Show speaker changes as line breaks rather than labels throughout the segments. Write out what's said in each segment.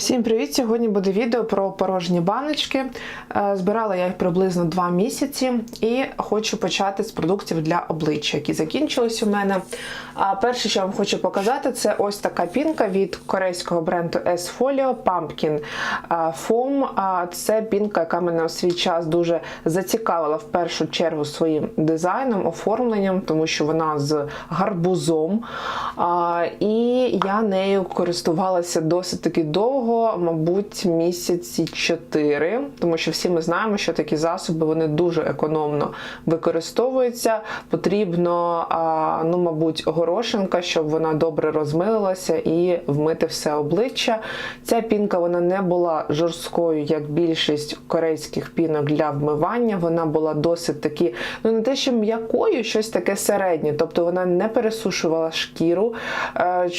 Всім привіт! Сьогодні буде відео про порожні баночки. Е, Збирала я їх приблизно 2 місяці і хочу почати з продуктів для обличчя, які закінчились у мене. А перше, що я вам хочу показати, це ось така пінка від корейського бренду S-Folio Pumpkin е, Foam. Це пінка, яка мене у свій час дуже зацікавила в першу чергу своїм дизайном, оформленням, тому що вона з гарбузом. І я нею користувалася досить таки довго, мабуть, місяці 4, тому що всі ми знаємо, що такі засоби вони дуже економно використовуються. Потрібно, ну, мабуть, горошинка, щоб вона добре розмилилася і вмити все обличчя. Ця пінка вона не була жорсткою, як більшість корейських пінок для вмивання. Вона була досить таки, ну не те, що м'якою, щось таке середнє. Тобто вона не пересушувала шкіру, е,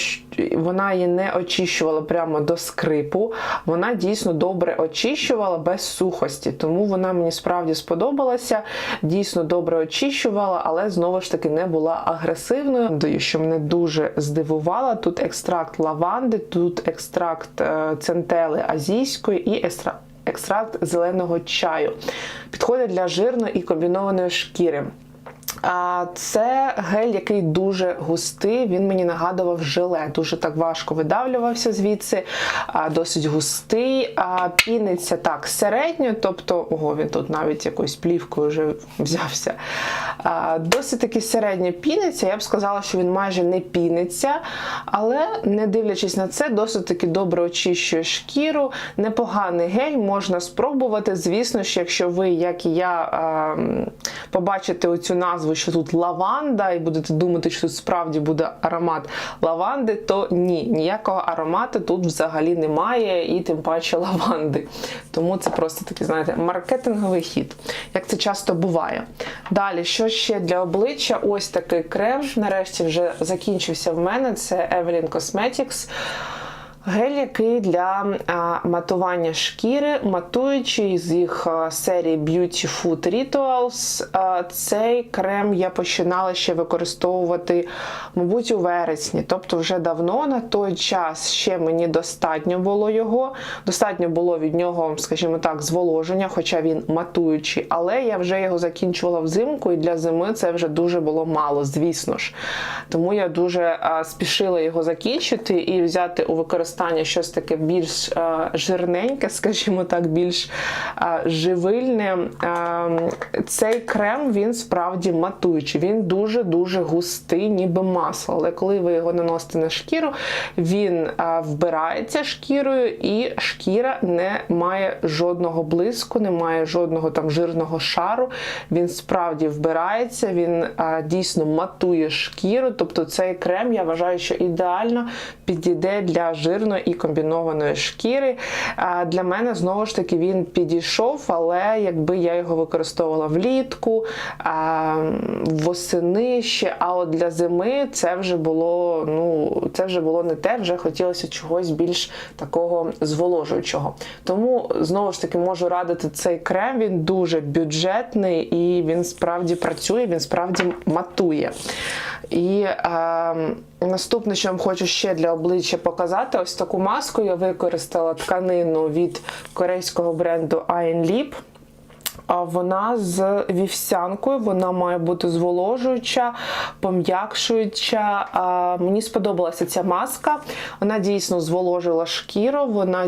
вона її не очищувала прямо до скрипу. Вона дійсно добре очищувала без сухості. Тому вона мені справді сподобалася. Дійсно добре очищувала, але знову ж таки не була агресивною. Що мене дуже здивувала. Тут екстракт лаванди, тут екстракт е, центели азійської і екстракт. Екстракт зеленого чаю підходить для жирної і комбінованої шкіри. Це гель, який дуже густий. Він мені нагадував желе. Дуже так важко видавлювався звідси, досить густий. Піниться так середньо, тобто, ого, він тут навіть якоюсь плівкою вже взявся. Досить таки середньо піниться. Я б сказала, що він майже не піниться, але не дивлячись на це, досить таки добре очищує шкіру. Непоганий гель можна спробувати. Звісно ж, якщо ви, як і я, а, побачите оцю назву, що тут лаванда, і будете думати, що тут справді буде аромат лаванди, то ні, ніякого аромату тут взагалі немає, і тим паче лаванди. Тому це просто такий, знаєте, маркетинговий хід, як це часто буває. Далі, що ще для обличчя? Ось такий крем. Нарешті вже закінчився в мене. Це Evelyn Cosmetics. Гель, який для матування шкіри, матуючий з їх серії Beauty Food Rituals. Цей крем я починала ще використовувати, мабуть, у вересні, тобто вже давно на той час ще мені достатньо було його. Достатньо було від нього, скажімо так, зволоження, хоча він матуючий, але я вже його закінчувала взимку, і для зими це вже дуже було мало, звісно ж. Тому я дуже спішила його закінчити і взяти у використання щось таке більш а, жирненьке, скажімо так, більш а, живильне. А, цей крем він справді матуючий. Він дуже-дуже густий, ніби масло. Але коли ви його наносите на шкіру, він а, вбирається шкірою, і шкіра не має жодного блиску, не має жодного там жирного шару. Він справді вбирається, він дійсно матує шкіру. Тобто цей крем я вважаю, що ідеально підійде для жирної і комбінованої шкіри. Для мене знову ж таки він підійшов, але якби я його використовувала влітку, восени ще, а от для зими це вже було, ну, це вже було не те, вже хотілося чогось більш такого зволожуючого. Тому знову ж таки можу радити цей крем. Він дуже бюджетний і він справді працює, він справді матує. І е, наступне, що я вам хочу ще для обличчя показати, ось таку маску я використала тканину від корейського бренду Lip. А Вона з вівсянкою, вона має бути зволожуюча, пом'якшуюча. Мені сподобалася ця маска. Вона дійсно зволожила шкіру, вона.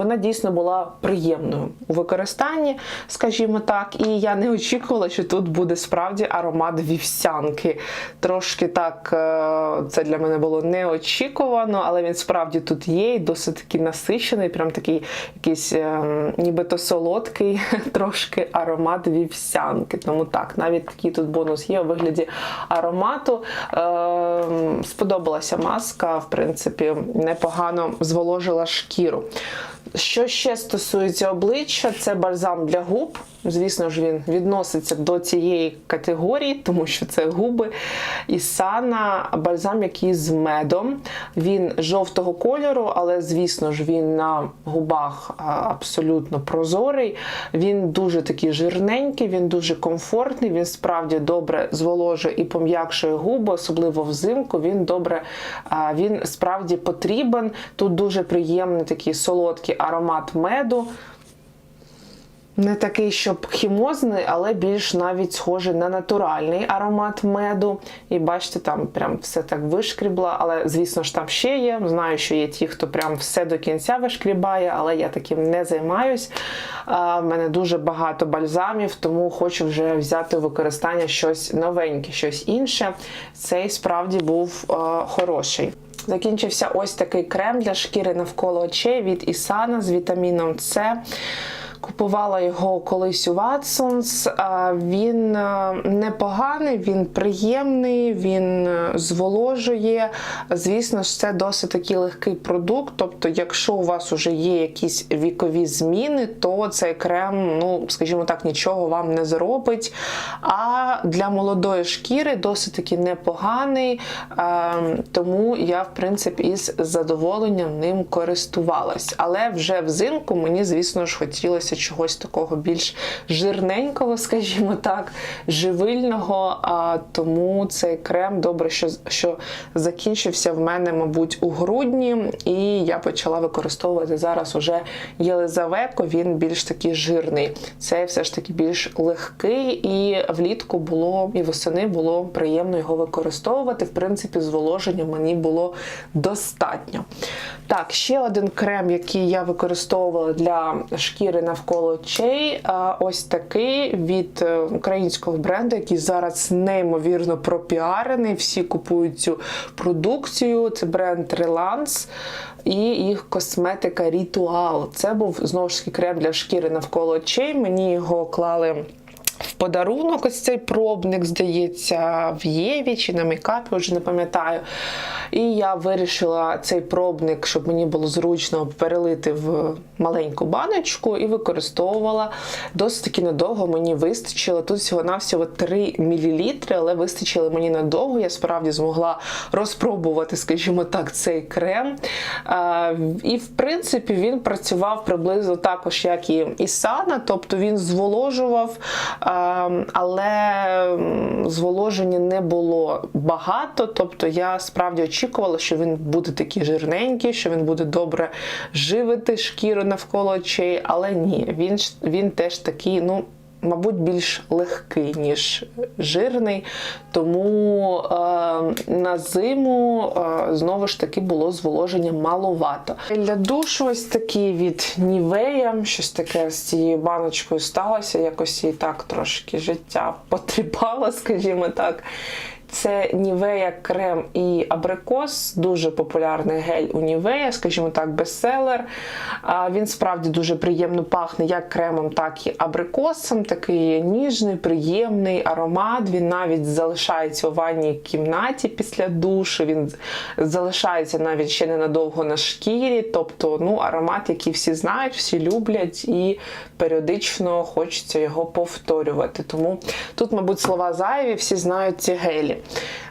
Вона дійсно була приємною у використанні, скажімо так, і я не очікувала, що тут буде справді аромат вівсянки. Трошки так е, це для мене було неочікувано, але він справді тут є і досить такий насичений, прям такий якийсь е, нібито солодкий трошки аромат вівсянки. Тому так, навіть такий тут бонус є у вигляді аромату. Е, Сподобалася маска, в принципі, непогано зволожила шкіру. Що ще стосується обличчя, це бальзам для губ. Звісно ж, він відноситься до цієї категорії, тому що це губи. Ісана бальзам, який з медом. Він жовтого кольору, але, звісно ж, він на губах абсолютно прозорий. Він дуже такий жирненький, він дуже комфортний, він справді добре зволожує і пом'якшує губи, особливо взимку. Він добре, він справді потрібен. Тут дуже приємний такий солодкий аромат меду. Не такий, щоб хімозний, але більш навіть схожий на натуральний аромат меду. І бачите, там прям все так вишкрібла. Але, звісно ж, там ще є. Знаю, що є ті, хто прям все до кінця вишкрібає, але я таким не займаюсь. У мене дуже багато бальзамів, тому хочу вже взяти у використання щось новеньке, щось інше. Цей справді був е, хороший. Закінчився ось такий крем для шкіри навколо очей від Ісана з вітаміном С. Купувала його колись у. А, Він е, непоганий, він приємний, він е, зволожує. Звісно ж, це досить такий легкий продукт. Тобто, якщо у вас вже є якісь вікові зміни, то цей крем, ну, скажімо так, нічого вам не зробить. А для молодої шкіри досить таки непоганий, е, тому я, в принципі, із задоволенням ним користувалась. Але вже взимку мені, звісно ж, хотілося чогось такого більш жирненького, скажімо так, живильного. А тому цей крем добре, що, що закінчився в мене, мабуть, у грудні, і я почала використовувати зараз уже Єлизавету, він більш такий жирний. Цей все ж таки більш легкий, і влітку було, і восени було приємно його використовувати. В принципі, зволоження мені було достатньо. Так, ще один крем, який я використовувала для шкіри навколо очей. Ось такий від е, українського бренду, який зараз неймовірно пропіарений. Всі купують цю продукцію. Це бренд Реланс І їх косметика Ритуал. Це був знову ж таки крем для шкіри навколо очей. Мені його клали. Подарунок ось цей пробник, здається, в Єві чи на мейкапі, вже не пам'ятаю. І я вирішила цей пробник, щоб мені було зручно перелити в маленьку баночку і використовувала. Досить таки надовго мені вистачило. Тут всього-навсього 3 мл, але вистачило мені надовго. Я справді змогла розпробувати, скажімо так, цей крем. І, в принципі, він працював приблизно також, як і Ісана, тобто він зволожував. А, але зволоження не було багато. Тобто я справді очікувала, що він буде такий жирненький, що він буде добре живити шкіру навколо очей, але ні, він, він теж такий, ну. Мабуть, більш легкий, ніж жирний, тому е, на зиму е, знову ж таки було зволоження маловато. Для душу ось такий від Нівея, щось таке з цією баночкою сталося, якось їй так трошки життя потріпало, скажімо так. Це Нівея крем і абрикос, дуже популярний гель у Нівея, скажімо так, бестселер. Він справді дуже приємно пахне як кремом, так і абрикосом. Такий ніжний, приємний аромат. Він навіть залишається у ванній кімнаті після душу. Він залишається навіть ще ненадовго на шкірі. Тобто, ну, аромат, який всі знають, всі люблять, і періодично хочеться його повторювати. Тому тут, мабуть, слова зайві, всі знають ці гелі.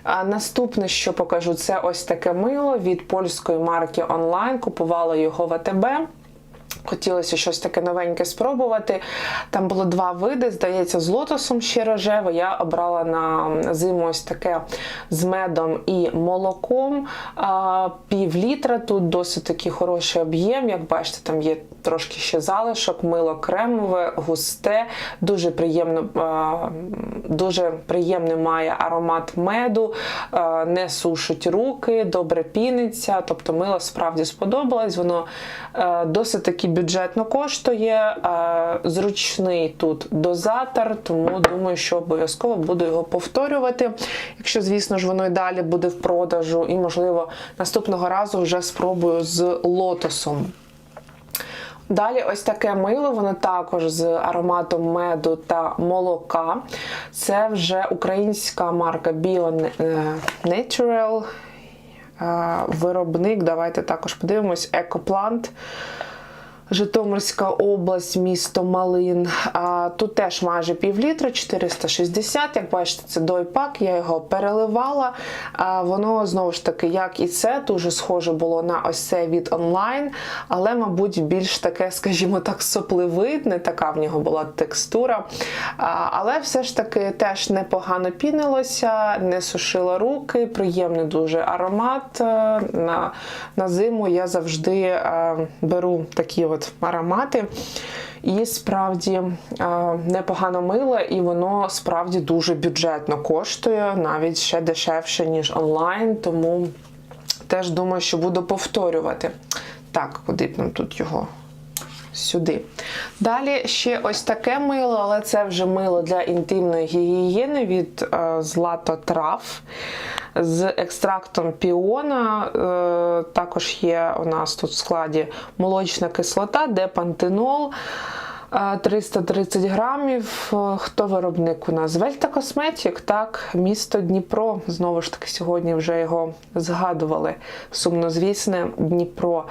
А наступне, що покажу, це ось таке мило від польської марки онлайн. Купувала його в АТБ. Хотілося щось таке новеньке спробувати. Там було два види, здається, з лотосом ще рожеве. Я обрала на зиму ось таке з медом і молоком. Пів літра тут досить такий хороший об'єм. Як бачите, там є трошки ще залишок, мило кремове, густе, дуже приємно, дуже приємний має аромат меду, не сушить руки, добре піниться. Тобто мило справді сподобалось. Воно е, досить таки бюджетно коштує, е, зручний тут дозатор, тому думаю, що обов'язково буду його повторювати. Якщо, звісно ж, воно і далі буде в продажу, і, можливо, наступного разу вже спробую з лотосом. Далі ось таке мило, воно також з ароматом меду та молока. Це вже українська марка Bio Natural. Е, Виробник, давайте також подивимось, Екоплант. Житомирська область, місто Малин. А, тут теж майже пів літра, 460. Як бачите, це дойпак, я його переливала. А, воно знову ж таки, як і це, дуже схоже було на ось це від онлайн, але, мабуть, більш таке, скажімо так, сопливидне, така в нього була текстура. А, але все ж таки теж непогано пінилося, не сушила руки, приємний дуже аромат. Е, На, на зиму я завжди е, беру такі от аромати. І справді непогано мило, і воно справді дуже бюджетно коштує, навіть ще дешевше, ніж онлайн. Тому теж думаю, що буду повторювати. Так, куди б нам тут його? Сюди. Далі ще ось таке мило, але це вже мило для інтимної гігієни від е, Злато Трав з екстрактом піона. Е, також є у нас тут в складі молочна кислота, де пантенол. е, 330 грамів. Хто виробник у нас? Вельта Косметік, так, місто Дніпро. Знову ж таки, сьогодні вже його згадували. Сумнозвісне Дніпро.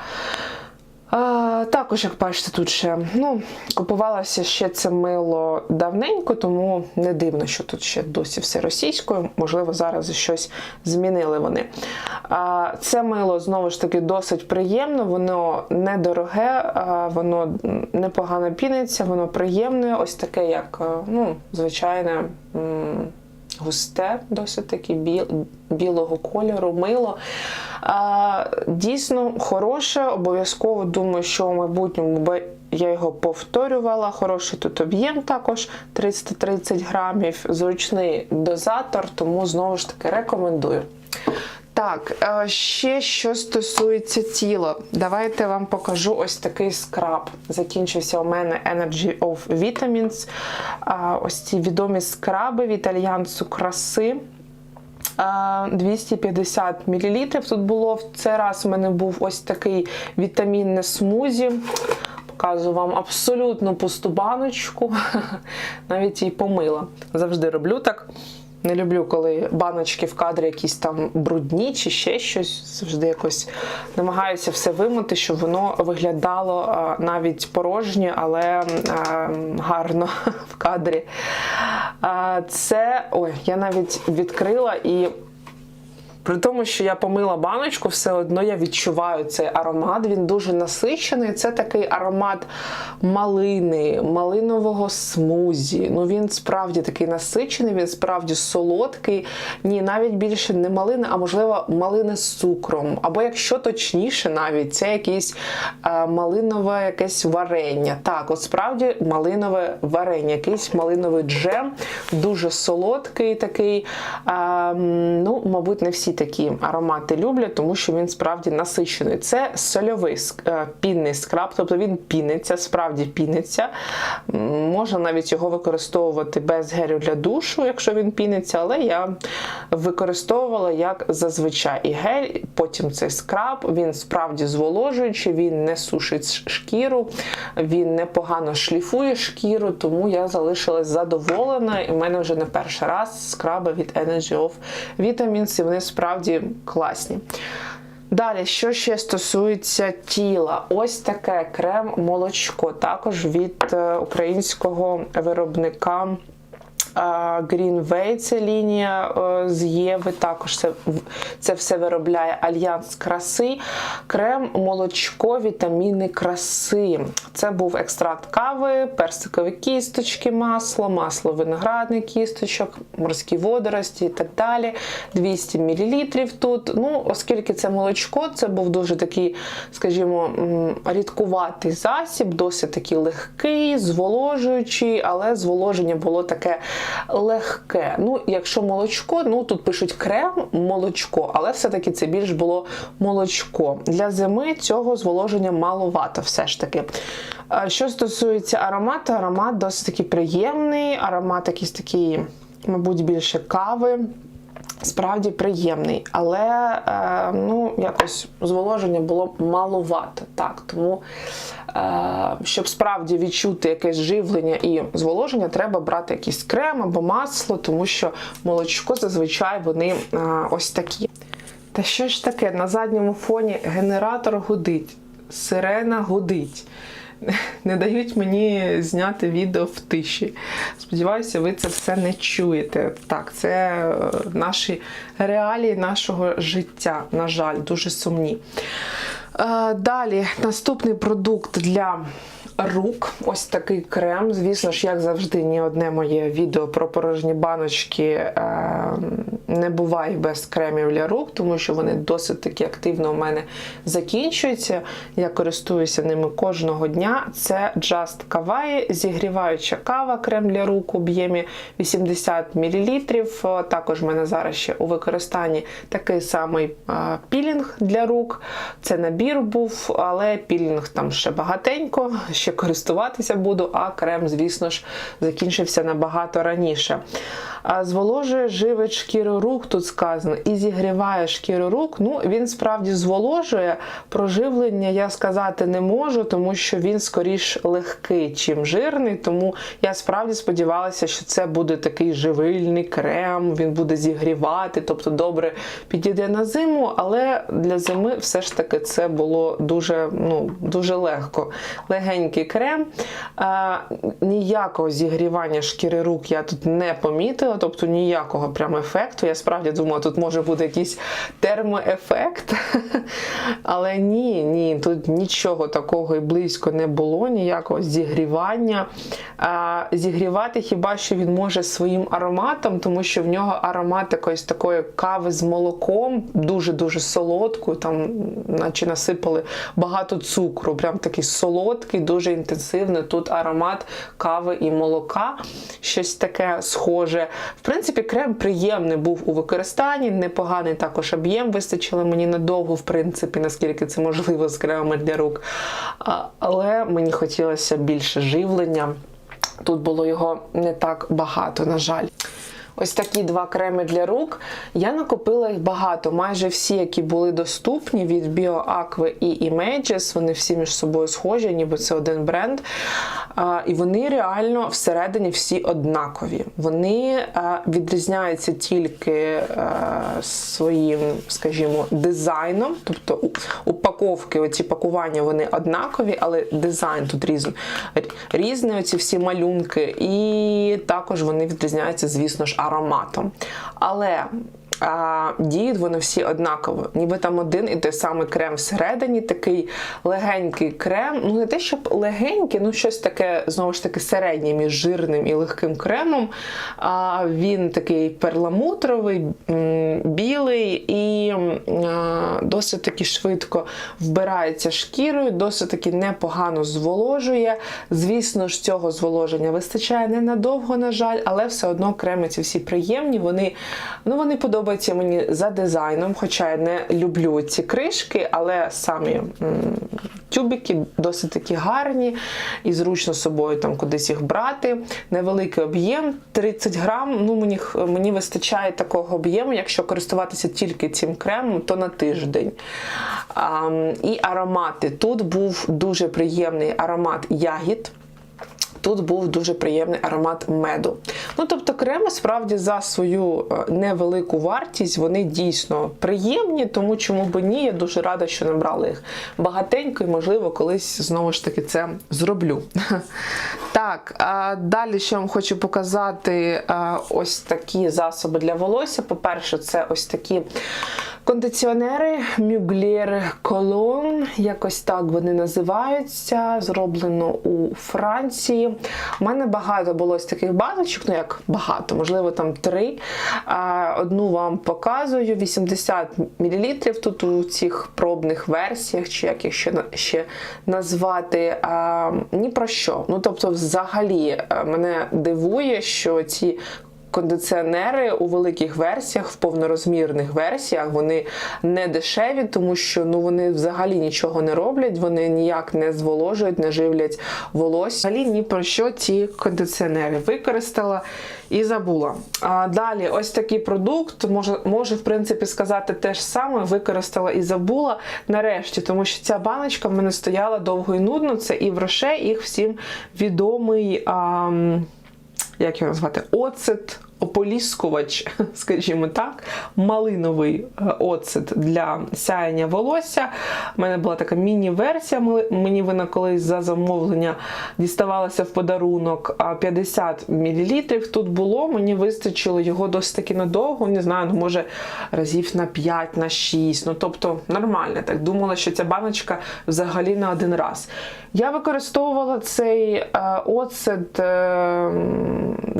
А, також, як бачите, тут ще ну, купувалося ще це мило давненько, тому не дивно, що тут ще досі все російською. Можливо, зараз щось змінили вони. А, це мило знову ж таки досить приємно, воно недороге, а, воно непогано піниться, воно приємне, ось таке, як ну, звичайне. м, Густе, досить таки біл, білого кольору, мило. А, дійсно хороше, обов'язково думаю, що в майбутньому я його повторювала. Хороший тут об'єм також 330 грамів, зручний дозатор, тому знову ж таки рекомендую. Так, е, ще що стосується тіла, давайте вам покажу ось такий скраб. Закінчився у мене Energy of Vitamins. Ось ці відомі скраби від альянсу краси. 250 мл тут було. В цей раз у мене був ось такий вітамінний смузі. Показую вам абсолютно пусту баночку. Навіть її помила. Завжди роблю так. Не люблю, коли баночки в кадрі якісь там брудні чи ще щось. Завжди якось намагаюся все вимити, щоб воно виглядало навіть порожнє, але а, гарно в кадрі. Це. Ой, я навіть відкрила і. При тому, що я помила баночку, все одно я відчуваю цей аромат. Він дуже насичений. Це такий аромат малини, малинового смузі. Ну він справді такий насичений, він справді солодкий. Ні, навіть більше не малини, а можливо малини з цукром. Або якщо точніше, навіть це якесь е, малинове якесь варення. Так, от справді малинове варення, якийсь малиновий джем, дуже солодкий такий. Е, ну, мабуть, не всі такі аромати люблять, тому що він справді насичений. Це сольовий е, пінний скраб, тобто він піниться, справді піниться. Можна навіть його використовувати без гелю для душу, якщо він піниться, але я використовувала як зазвичай і гель, потім цей скраб, він справді зволожуючий, він не сушить шкіру, він непогано шліфує шкіру, тому я залишилась задоволена. І в мене вже не перший раз скраби від Energy of Vitamins, і вони справді класні. Далі, що ще стосується тіла, ось таке крем-молочко, також від е, українського виробника. Greenway це лінія е, з Єви. Також це, це все виробляє Альянс краси. Крем, молочко, вітаміни краси. Це був екстракт кави, персикові кісточки, масло, масло виноградних кісточок, морські водорості і так далі. 200 мл тут. Ну, оскільки це молочко, це був дуже такий, скажімо, рідкуватий засіб, досить такий легкий, зволожуючий, але зволоження було таке легке. Ну, якщо молочко, ну тут пишуть крем, молочко, але все-таки це більш було молочко. Для зими цього зволоження маловато, все ж таки. Що стосується аромату, аромат досить таки приємний, аромат якийсь такий, мабуть, більше кави. Справді приємний, але е, ну якось зволоження було маловато. Так, тому е, щоб справді відчути якесь живлення і зволоження, треба брати якийсь крем або масло, тому що молочко зазвичай вони е, ось такі. Та що ж таке? На задньому фоні генератор гудить, сирена гудить. Не дають мені зняти відео в тиші. Сподіваюся, ви це все не чуєте. Так, це е, наші реалії нашого життя, на жаль, дуже сумні. Е, Далі наступний продукт для рук. Ось такий крем. Звісно ж, як завжди, ні одне моє відео про порожні баночки е, не буває без кремів для рук, тому що вони досить таки активно у мене закінчуються. Я користуюся ними кожного дня. Це Just Kawaii, зігріваюча кава, крем для рук у об'ємі 80 мл. Також в мене зараз ще у використанні такий самий е, пілінг для рук. Це набір був, але пілінг там ще багатенько, користуватися буду, а крем, звісно ж, закінчився набагато раніше. А Зволожує живить шкіру рук, тут сказано, і зігріває шкіру рук. Ну, він справді зволожує. Проживлення я сказати не можу, тому що він скоріш легкий, чим жирний. Тому я справді сподівалася, що це буде такий живильний крем, він буде зігрівати, тобто добре підійде на зиму, але для зими все ж таки це було дуже, ну, дуже легко. Легенький крем. А, ніякого зігрівання шкіри рук я тут не помітила, тобто ніякого прям ефекту. Я справді думала, тут може бути якийсь термоефект. Але ні, ні, тут нічого такого і близько не було, ніякого зігрівання. Зігрівати хіба що він може своїм ароматом, тому що в нього аромат якоїсь такої кави з молоком, дуже-дуже солодкою, там, наче насипали багато цукру, прям такий солодкий, дуже інтенсивний. Тут аромат кави і молока, щось таке схоже. В принципі, крем приємний був у використанні, непоганий також об'єм вистачило мені надовго, в принципі, наскільки це можливо з кремами для рук. Але мені хотілося більше живлення. Тут було його не так багато, на жаль. Ось такі два креми для рук. Я накопила їх багато, майже всі, які були доступні від BioAqua і Images, вони всі між собою схожі, ніби це один бренд. А, І вони реально всередині всі однакові. Вони а, відрізняються тільки а, своїм, скажімо, дизайном, тобто упаковки, оці пакування вони однакові, але дизайн тут різний. Різні оці всі малюнки, і також вони відрізняються, звісно ж, ароматом. Але а, діють вони всі однаково. Ніби там один і той самий крем всередині, такий легенький крем. Ну, не те, щоб легенький, ну щось таке, знову ж таки, середнє між жирним і легким кремом. А, він такий перламутровий, білий і а, досить таки швидко вбирається шкірою, досить таки непогано зволожує. Звісно ж, цього зволоження вистачає ненадовго, на жаль, але все одно креми ці всі приємні. Вони, ну, вони подобаються мені за дизайном, хоча я не люблю ці кришки, але самі тюбики досить таки гарні і зручно з собою там кудись їх брати. Невеликий об'єм 30 грам. Ну, мені, мені вистачає такого об'єму, якщо користуватися тільки цим кремом, то на тиждень. А, і аромати. Тут був дуже приємний аромат ягід. Тут був дуже приємний аромат меду. Ну, тобто, креми справді за свою е, невелику вартість вони дійсно приємні, тому чому б ні, я дуже рада, що набрала їх багатенько і, можливо, колись знову ж таки це зроблю. Так, далі ще вам хочу показати ось такі засоби для волосся. По-перше, це ось такі кондиціонери Mugler Cologne, якось так вони називаються. Зроблено у Франції. У мене багато було ось таких баночок, ну як багато, можливо, там три. Одну вам показую: 80 мл. Тут у цих пробних версіях, чи як їх ще, ще назвати, ні про що. Ну, тобто, взагалі, е, мене дивує, що ці кондиціонери у великих версіях, в повнорозмірних версіях, вони не дешеві, тому що ну вони взагалі нічого не роблять, вони ніяк не зволожують, не живлять волосся. Взагалі ні про що ці кондиціонери використала і забула. А далі, ось такий продукт, може, може, в принципі, сказати те ж саме, використала і забула нарешті, тому що ця баночка в мене стояла довго і нудно. Це і в Роше, їх всім відомий. А, як його назвати? Оцет ополіскувач, скажімо так, малиновий е, оцет для сяяння волосся. У мене була така міні-версія. Мені вона колись за замовлення діставалася в подарунок 50 мл. Тут було, мені вистачило його досить таки надовго, не знаю, ну може разів на 5, на 6. Ну тобто нормально. Так думала, що ця баночка взагалі на один раз. Я використовувала цей е, оцет. е,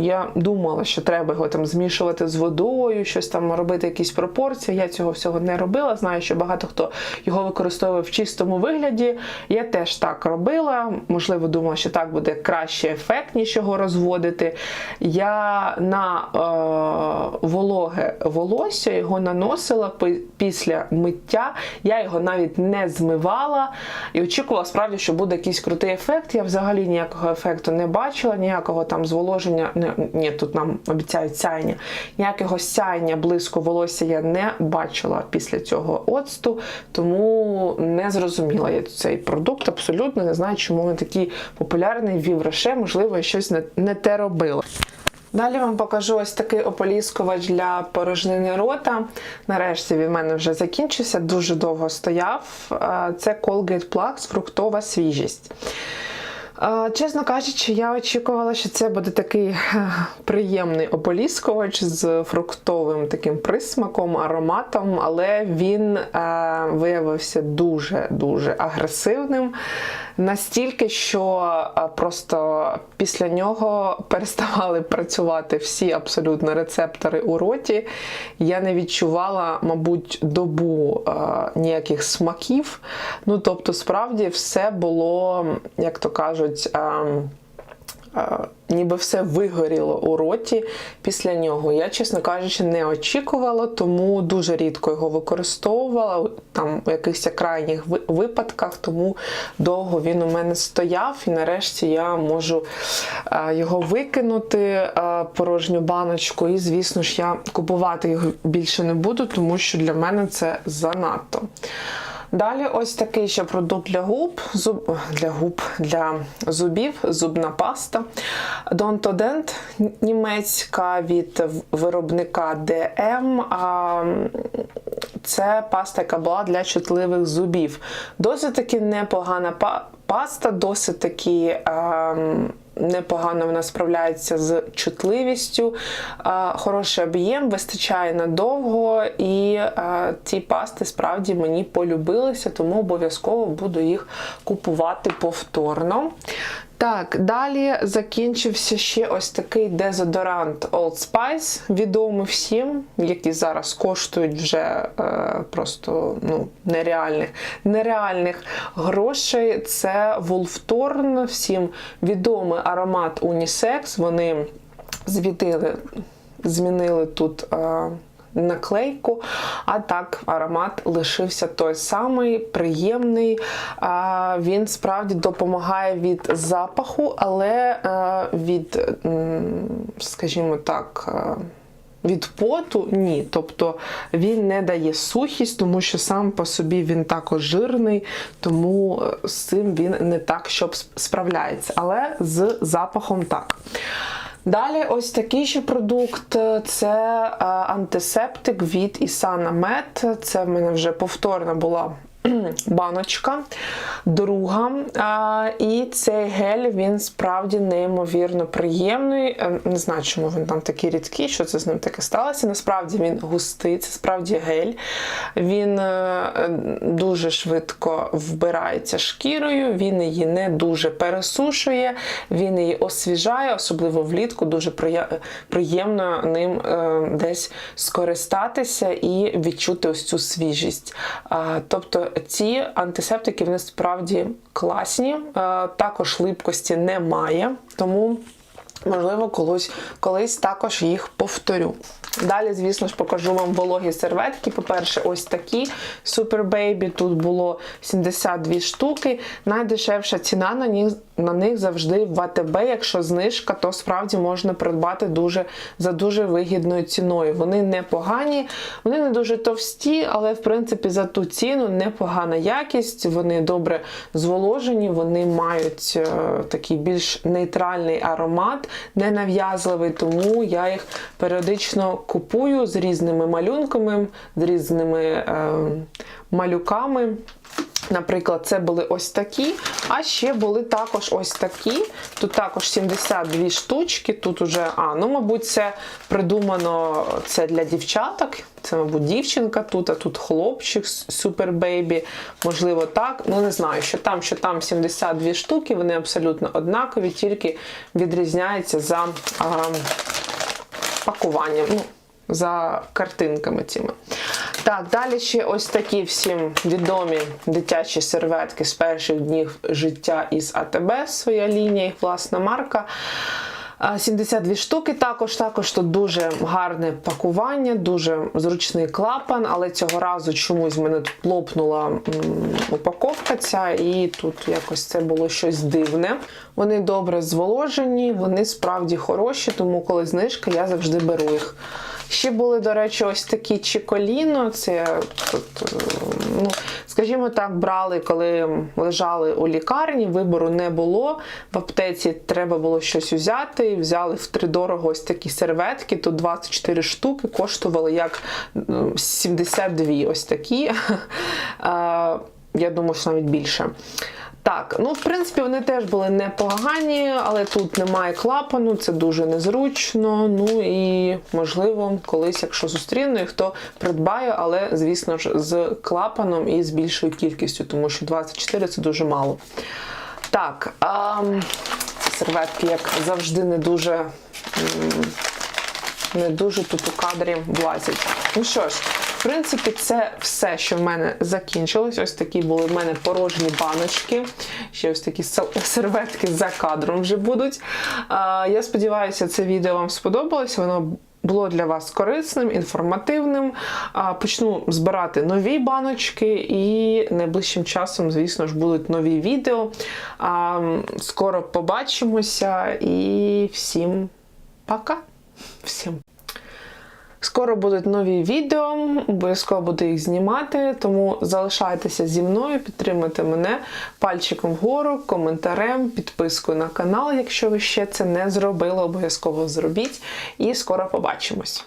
я думала, що треба його там змішувати з водою, щось там робити, якісь пропорції. Я цього всього не робила. Знаю, що багато хто його використовує в чистому вигляді. Я теж так робила. Можливо, думала, що так буде краще, ефектніше його розводити. Я на е, вологе волосся його наносила після миття. Я його навіть не змивала і очікувала справді, що буде якийсь крутий ефект. Я взагалі ніякого ефекту не бачила, ніякого там зволоження. Ні, тут нам обіцяють сяйня. Ніякого сяйня близько волосся я не бачила після цього оцту, тому не зрозуміла я цей продукт. Абсолютно не знаю, чому він такий популярний вів роше. Можливо, я щось не, не те робила. Далі вам покажу ось такий ополіскувач для порожнини рота. Нарешті він в мене вже закінчився, дуже довго стояв. Е, Це Colgate Plus фруктова свіжість. Чесно кажучи, я очікувала, що це буде такий приємний ополіскувач з фруктовим таким присмаком, ароматом, але він е, виявився дуже-дуже агресивним. Настільки, що е, просто після нього переставали працювати всі абсолютно рецептори у роті. Я не відчувала, мабуть, добу е, ніяких смаків. Ну, тобто, справді все було, як то кажуть, ем, ніби все вигоріло у роті після нього. Я, чесно кажучи, не очікувала, тому дуже рідко його використовувала там у якихось крайніх випадках, тому довго він у мене стояв, і нарешті я можу його викинути, порожню баночку. І, звісно ж, я купувати його більше не буду, тому що для мене це занадто. Далі ось такий ще продукт для губ, зуб, для губ, для зубів, зубна паста. Донтодент німецька від виробника DM. А, Це паста, яка була для чутливих зубів. Досить таки непогана паста, досить таки. ем, Непогано вона справляється з чутливістю, хороший об'єм, вистачає надовго, і ці пасти справді мені полюбилися, тому обов'язково буду їх купувати повторно. Так, далі закінчився ще ось такий дезодорант Old Spice, відомий всім, які зараз коштують вже е, просто ну, нереальних, нереальних грошей. Це Wolftorn, всім відомий аромат Unisex. Вони звітили, змінили тут. Е, наклейку, а так аромат лишився той самий, приємний. Він справді допомагає від запаху, але е, від, скажімо так, е, від поту ні. Тобто він не дає сухість, тому що сам по собі він також жирний, тому е, з цим він не так, щоб справляється. Але з запахом так. Далі ось такий ще продукт це е, антисептик від Isana Med. Це в мене вже повторна була баночка, друга. І цей гель він справді неймовірно приємний. Е, Не знаю, чому він там такий рідкий, що це з ним таке сталося. Насправді він густий, це справді гель. Він е, дуже швидко вбирається шкірою, він її не дуже пересушує, він її освіжає, особливо влітку. Дуже приємно ним е, десь скористатися і відчути ось цю свіжість. Тобто ці антисептики вони справді класні, е, також липкості немає, тому. Можливо, колись, колись також їх повторю. Далі, звісно ж, покажу вам вологі серветки. По-перше, ось такі Super Baby. Тут було 72 штуки. Найдешевша ціна на них на них завжди в АТБ, якщо знижка, то справді можна придбати дуже за дуже вигідною ціною. Вони непогані, вони не дуже товсті, але в принципі за ту ціну непогана якість. Вони добре зволожені, вони мають е, такий більш нейтральний аромат, ненав'язливий, тому я їх періодично купую з різними малюнками, з різними е, малюками. Наприклад, це були ось такі, а ще були також ось такі. Тут також 72 штучки. Тут уже, а, ну, мабуть, це придумано це для дівчаток. Це, мабуть, дівчинка тут, а тут хлопчик, супер бейбі. Можливо, так. Ну, не знаю, що там, що там 72 штуки, вони абсолютно однакові, тільки відрізняються за а, пакуванням. Ну, за картинками цими. Так, далі ще ось такі всім відомі дитячі серветки з перших днів життя із АТБ, своя лінія, їх власна марка. 72 штуки. Також також тут дуже гарне пакування, дуже зручний клапан, але цього разу чомусь мене тут лопнула упаковка ця, і тут якось це було щось дивне. Вони добре зволожені, вони справді хороші, тому коли знижка, я завжди беру їх. Ще були, до речі, ось такі чіколіно. Це тут, е, ну, скажімо так, брали, коли лежали у лікарні, вибору не було. В аптеці треба було щось взяти. Взяли втридорого ось такі серветки. Тут 24 штуки, коштували як ну, 72 ось такі. Е, Я думаю, що навіть більше. Так, ну в принципі, вони теж були непогані, але тут немає клапану, це дуже незручно. Ну і можливо, колись, якщо зустріну, їх, то придбаю, але звісно ж з клапаном і з більшою кількістю, тому що 24 це дуже мало. Так, а, серветки, як завжди, не дуже. Не дуже тут у кадрі влазять. Ну що ж, в принципі, це все, що в мене закінчилось. Ось такі були в мене порожні баночки. Ще ось такі серветки за кадром вже будуть. Я сподіваюся, це відео вам сподобалось. Воно було для вас корисним, інформативним. Почну збирати нові баночки, і найближчим часом, звісно ж, будуть нові відео. Скоро побачимося і всім пока! Всім. Скоро будуть нові відео, обов'язково буду їх знімати, тому залишайтеся зі мною, підтримуйте мене пальчиком вгору, коментарем, підпискою на канал, якщо ви ще це не зробили, обов'язково зробіть. І скоро побачимось.